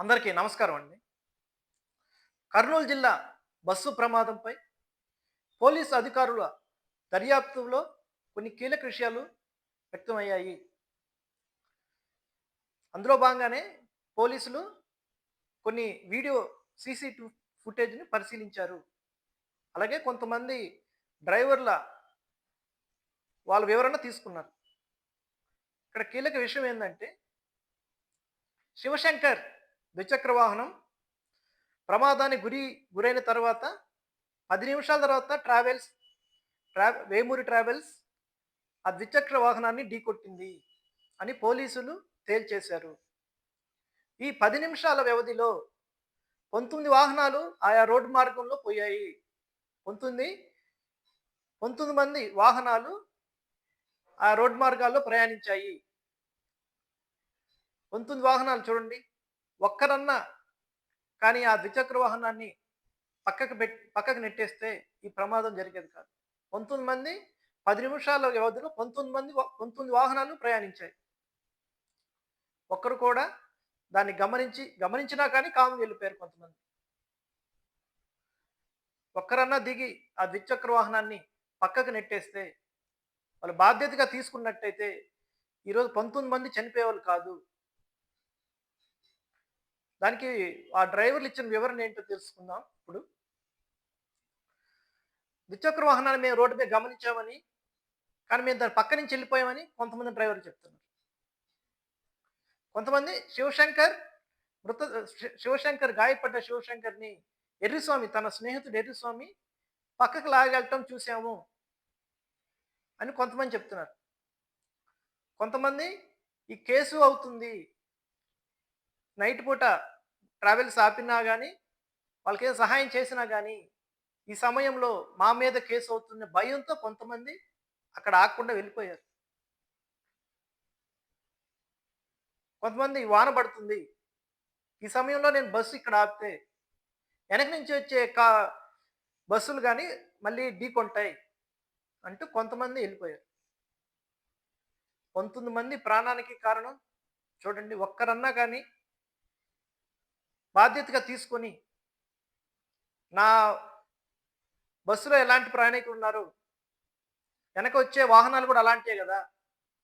అందరికీ నమస్కారం అండి. కర్నూలు జిల్లా బస్సు ప్రమాదంపై పోలీసు అధికారుల దర్యాప్తులో కొన్ని కీలక విషయాలు వ్యక్తమయ్యాయి. అందులో భాగంగానే పోలీసులు కొన్ని వీడియో సీసీటీవీ ఫుటేజ్ని పరిశీలించారు. అలాగే కొంతమంది డ్రైవర్ల వాళ్ళ వివరణ తీసుకున్నారు. ఇక్కడ కీలక విషయం ఏంటంటే శివశంకర్ ద్విచక్ర వాహనం ప్రమాదానికి గురి గురైన తర్వాత పది నిమిషాల తర్వాత ట్రావెల్స్ ట్రా వేమూరి ట్రావెల్స్ ఆ ద్విచక్ర వాహనాన్ని ఢీకొట్టింది అని పోలీసులు తేల్చేశారు. ఈ పది నిమిషాల వ్యవధిలో పంతొమ్మిది వాహనాలు ఆయా రోడ్డు మార్గంలో పోయాయి. పంతొమ్మిది పంతొమ్మిది మంది వాహనాలు ఆ రోడ్డు మార్గాల్లో ప్రయాణించాయి. పంతొమ్మిది వాహనాలు చూడండి. ఒక్కరన్నా కానీ ఆ ద్విచక్ర వాహనాన్ని పక్కకు పెట్ పక్కకు నెట్టేస్తే ఈ ప్రమాదం జరిగేది కాదు. పంతొమ్మిది మంది పది నిమిషాల వ్యవధిలో పంతొమ్మిది మంది పంతొమ్మిది వాహనాలు ప్రయాణించాయి. ఒక్కరు కూడా దాన్ని గమనించి గమనించినా కానీ కాము వెళ్ళిపోయారు కొంతమంది. ఒక్కరన్నా దిగి ఆ ద్విచక్ర వాహనాన్ని పక్కకు నెట్టేస్తే వాళ్ళు బాధ్యతగా తీసుకున్నట్టయితే ఈరోజు పంతొమ్మిది మంది చనిపోయేవాళ్ళు కాదు. దానికి ఆ డ్రైవర్లు ఇచ్చిన వివరణ ఏంటో తెలుసుకుందాం ఇప్పుడు. ద్విచక్ర వాహనాన్ని మేము రోడ్డు మీద గమనించామని కానీ మేము దాని పక్క నుంచి వెళ్ళిపోయామని కొంతమంది డ్రైవర్లు చెప్తున్నారు. కొంతమంది శివశంకర్ మృత శివశంకర్ గాయపడ్డ శివశంకర్ని ఎర్రిస్వామి తన స్నేహితుడు ఎర్రిస్వామి పక్కకు లాగెళ్ళటం చూసాము అని కొంతమంది చెప్తున్నారు. కొంతమంది ఈ కేసు అవుతుంది నైట్ పూట ట్రావెల్స్ ఆపినా కానీ వాళ్ళకి ఏదో సహాయం చేసినా కానీ ఈ సమయంలో మా మీద కేసు అవుతున్న భయంతో కొంతమంది అక్కడ ఆగకుండా వెళ్ళిపోయారు. కొంతమంది వాన పడుతుంది. ఈ సమయంలో నేను బస్సు ఇక్కడ ఆపితే వెనక నుంచి వచ్చే కా బస్సులు కానీ మళ్ళీ ఢీకొంటాయి అంటూ కొంతమంది వెళ్ళిపోయారు. పంతొమ్మిది మంది ప్రాణానికి కారణం చూడండి ఒక్కరన్నా కానీ బాధ్యతగా తీసుకొని నా బస్సులో ఎలాంటి ప్రయాణికులు ఉన్నారు? వెనక వచ్చే వాహనాలు కూడా అలాంటివే కదా?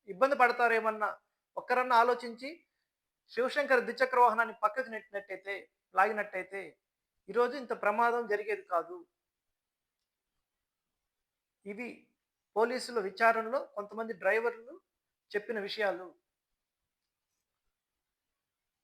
ఇబ్బంది పడతారేమన్నా? ఒక్కరన్నా ఆలోచించి శివశంకర్ ద్విచక్ర వాహనాన్ని పక్కకు నెట్టినట్టయితే లాగినట్టయితే ఈరోజు ఇంత ప్రమాదం జరిగేది కాదు. ఇవి పోలీసుల విచారణలో కొంతమంది డ్రైవర్లు చెప్పిన విషయాలు.